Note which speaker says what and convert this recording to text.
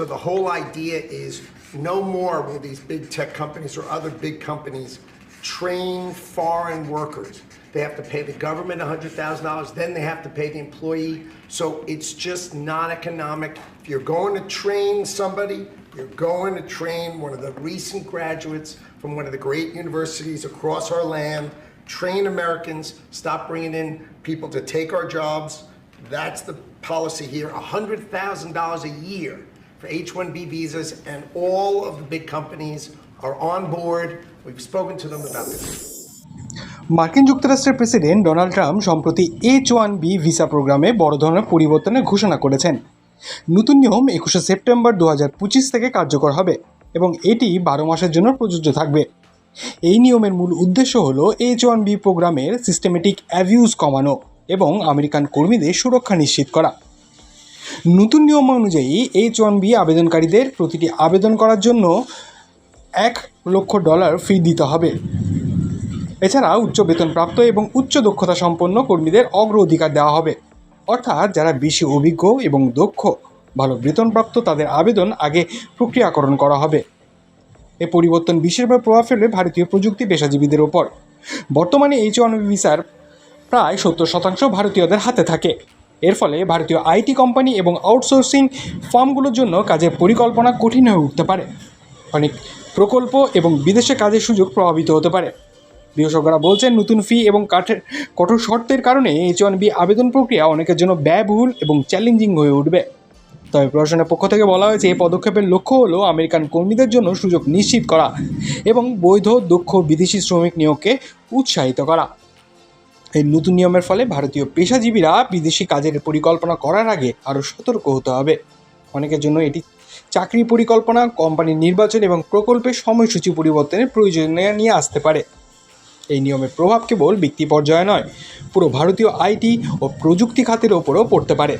Speaker 1: So the whole idea is no more will these big tech companies or other big companies train foreign workers. They have to pay the government $100,000, then they have to pay the employee. So it's just not economic. If you're going to train somebody, you're going to train one of the recent graduates from one of the great universities across our land. Train Americans, stop bringing in people to take our jobs. That's the policy here $100,000 a year for H 1B visas, and all of the big companies are on board. We've spoken to them about this.
Speaker 2: মার্কিন যুক্তরাষ্ট্রের president Donald Trump সম্প্রতি H one B visa প্রোগ্রামে বড় ধরনের পরিবর্তনের ঘোষণা করেছেন নতুন নিয়ম একুশে সেপ্টেম্বর দু হাজার পঁচিশ থেকে কার্যকর হবে এবং এটি বারো মাসের জন্য প্রযোজ্য থাকবে এই নিয়মের মূল উদ্দেশ্য হল এইচ ওয়ান বি প্রোগ্রামের সিস্টেমেটিক অ্যাভিউজ কমানো এবং আমেরিকান কর্মীদের সুরক্ষা নিশ্চিত করা নতুন নিয়ম অনুযায়ী এইচ ওয়ান বি আবেদনকারীদের প্রতিটি আবেদন করার জন্য এক লক্ষ ডলার ফি দিতে হবে। এছাড়া উচ্চ বেতনপ্রাপ্ত এবং উচ্চ দক্ষতা সম্পন্ন কর্মীদের অগ্রাধিকার দেওয়া হবে। অর্থাৎ যারা বেশি অভিজ্ঞ এবং দক্ষ, ভালো বেতনপ্রাপ্ত তাদের আবেদন আগে প্রক্রিয়াকরণ করা হবে। এ পরিবর্তন বিশেষভাবে প্রভাব ফেলবে ভারতীয় প্রযুক্তি পেশাজীবীদের ওপর। বর্তমানে এইচ ওয়ান বি ভিসার প্রায় সত্তর শতাংশ ভারতীয়দের হাতে থাকে। এর ফলে ভারতীয় আইটি কোম্পানি এবং আউটসোর্সিং ফার্মগুলোর জন্য কাজের পরিকল্পনা কঠিন হয়ে উঠতে পারে। অনেক প্রকল্প এবং বিদেশে কাজের সুযোগ প্রভাবিত হতে পারে। বিশেষজ্ঞরা বলছেন, নতুন ফি এবং কাঠের কঠোর শর্তের কারণে এইচ ওয়ান বি আবেদন প্রক্রিয়া অনেকের জন্য ব্যয়বহুল এবং চ্যালেঞ্জিং হয়ে উঠবে। তবে প্রশাসনের পক্ষ থেকে বলা হয়েছে, এই পদক্ষেপের লক্ষ্য হলো আমেরিকান কর্মীদের জন্য সুযোগ নিশ্চিত করা এবং বৈধ, দক্ষ বিদেশি শ্রমিক নিয়োগকে উৎসাহিত করা। এই নতুন নিয়মের ফলে ভারতীয় পেশাজীবীরা বিদেশি কাজের পরিকল্পনা করার আগে আরও সতর্ক হতে হবে। অনেকের জন্য এটি চাকরি পরিকল্পনা কোম্পানির নির্বাচন এবং প্রকল্পের সময়সূচি পরিবর্তনের প্রয়োজনীয় নিয়ে আসতে পারে। এই নিয়মের প্রভাব কেবল ব্যক্তি পর্যায়ে নয়, পুরো ভারতীয় আইটি ও প্রযুক্তি খাতের ওপরও পড়তে পারে।